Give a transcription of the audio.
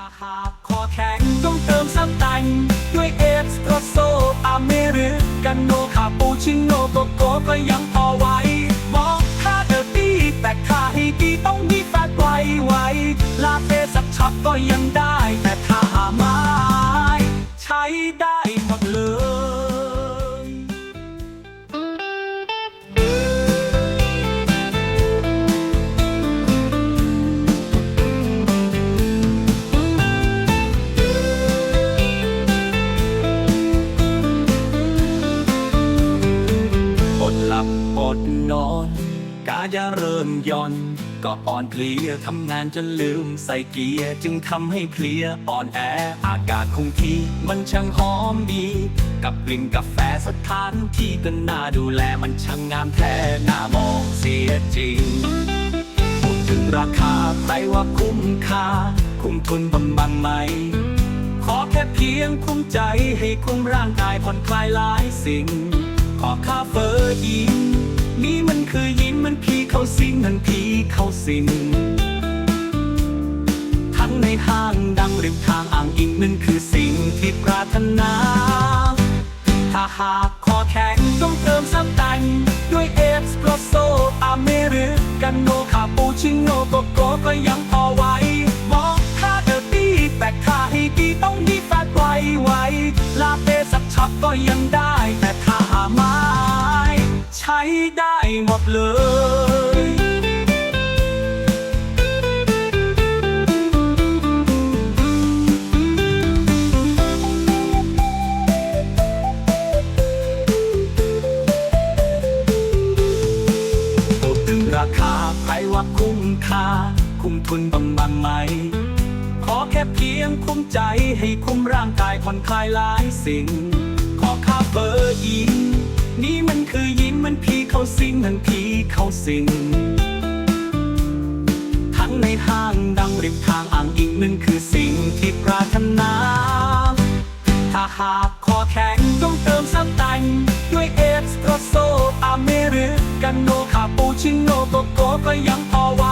ถ้าหากคอแข็งต้องเติมซับแต่งด้วยเอสโปรสโซอเมริกันโนคาปูชิโนโกโก้ก็ยังพอไหวบอกค่าเดอร์ตี้แต่ค่าให้ดีต้องมีแฟตไวไวลาเต้สักช็อตก็ยังได้ นอน กาจะเริ่มย่อน ก็อ่อนเพลียทำงานจนลืมใส่เกียร์จึงทำให้เพลียอ่อนแอ อากาศคงที่มันช่างหอมดี กับกลิ่นกาแฟสถานที่ก็น่าดูแลมันช่างงามแท้น่ามองเสียจริงพูดถึงราคาใครว่าคุ้มค่า คุ้มทุนบำบังไหมขอแค่เพียงคุ้มใจให้คุ้มร่างกายผ่อนคลายหลายสิ่ง ขอค่าเฟอร์ยิง คือยินมันพีเข้าสิงมันพีเข้าสิงทั้งในห้างดังริมทางอ่างอิงนั่นคือสิ่งที่ปรารถนา ถ้าหากคอแข็งต้องเติมซับแต่งด้วยเอสโปรสโซอเมริกันโนคาปูชิโนโกโกก็ยังพอไหวบอกถ้าเดอร์ตี้แต่ถ้าให้ดีต้องมีแฟตไวไวลาเต้สักช็อตก็ยังได้แต่ถ้าหาไม้ใช้ได้ หมดเลยพูดถึงราคาใครว่าคุ้มค่า คุ้มทุนบำบังไหม ขอแค่เพียงคุ้มใจให้คุ้มร่างกายผ่อนคลายหลายสิ่ง ขอค่าเบอร์ เข้าสิงมันผีเข้าสิง ทั้งในห้างดังริมทางอ่างอิงนั่นคือสิ่งที่ปรารถนา ถ้าหากคอแข็งต้องเติมซับแต่งด้วยเอสโปรโซอเมริกันโนคาปูชิโนโกโก้ก็ยังพอไหว